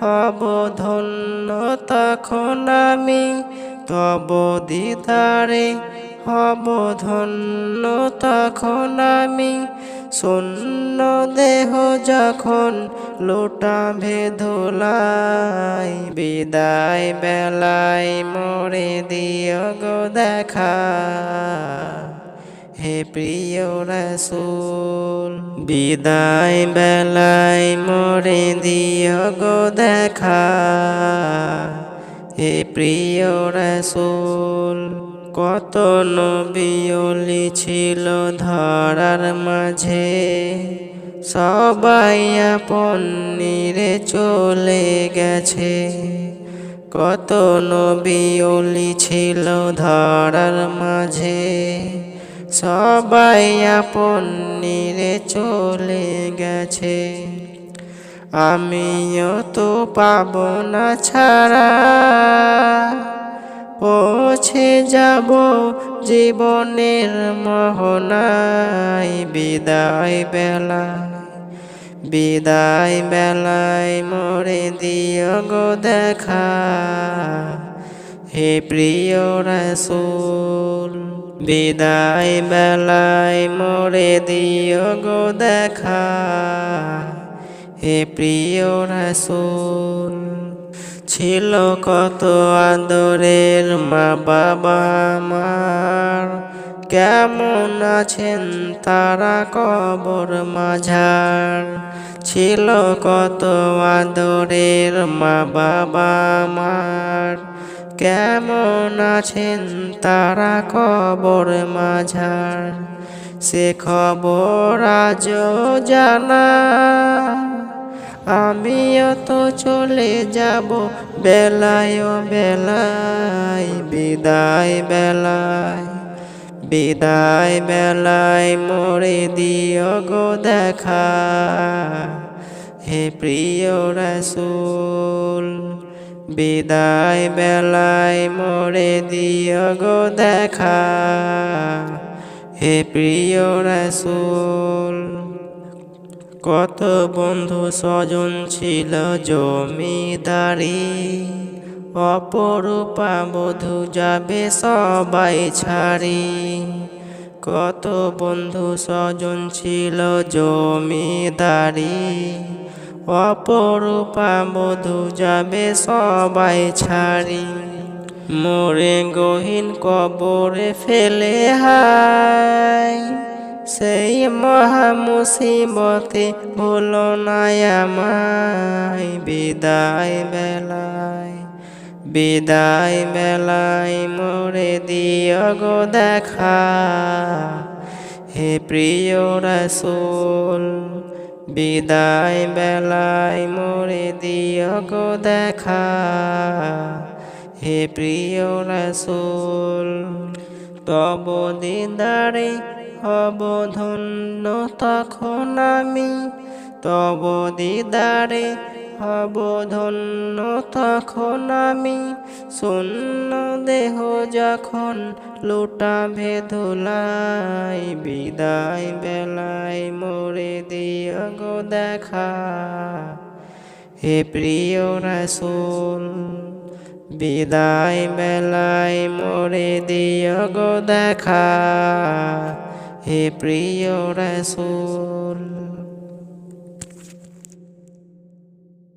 হব আমি, তব দিদারে হব তখন আমি। শূন্য দেহ যখন লোটা ভেদোলাই বিদায় বেলায় মোরে দিও গো দেখা। হে প্রিয় রসুল, বিদায় বেলায় মরে দিও গো দেখা। হে প্রিয় রসুল, কত নবিয়লি ছিল ধরার মাঝে। সবাই আপন নিরে চলে গেছে। কত নবিয়লি ছিল ধরার মাঝে। সবাই আপন নিরে চলে গেছে। আমিও তো পাব না ছাড়া। পৌঁছে যাব জীবনের মোহনায়। বিদায় বেলা বিদায় বেলায় মোরে দিও গো দেখা। হে প্রিয় রসুল। বিদায় বেলায় মোরে দিও গো দেখা। হে প্রিয় রসুল, ছিল কত আদরের মা বাবা আমার। কেমন আছেন তারা কবর মাঝার। ছিল কত আদরের মা বাবা আমার। কেমন আছেন তারা কবর মাঝার? সে খবর আজও জানা। আমিও তো চলে যাব বেলায় বেলায়, বিদায় বেলায় বিদায় বেলায় মোরে দিও গো দেখা। হে প্রিয় রসুল বিদায় বেলায় মোরে দিও গো দেখা। হে প্রিয় রসুল, কত বন্ধু স্বজন ছিল জমিদারি। অপরূপা বধু যাবে সবাই ছাড়ি। কত বন্ধু স্বজন ছিল জমিদারি। অপরূপা বধু যাবে সবাই ছাড়ি। মোরে গহীন কবরে ফেলে হায় সেই মহা মুসিবতে ভুলো না আমায়। বিদায় বেলায় বিদায় বেলায় মোরে দিয় গো দেখা। হে প্রিয় রসুল বিদায় বেলায় মোরে দিও দেখা। হে প্রিয় রসুল, তব দিদারে হব ধন্য তখন আমি। তব দিদারে হব ধন্য তখন আমি। শূন্য দেহ যখন লোটা ভেদুলাই বিদায় বেলায় মোরে দিও গো দেখা। হে প্রিয় রসুল, বিদায় বেলায় মোরে দিও গো দেখা। হে প্রিয় রসুল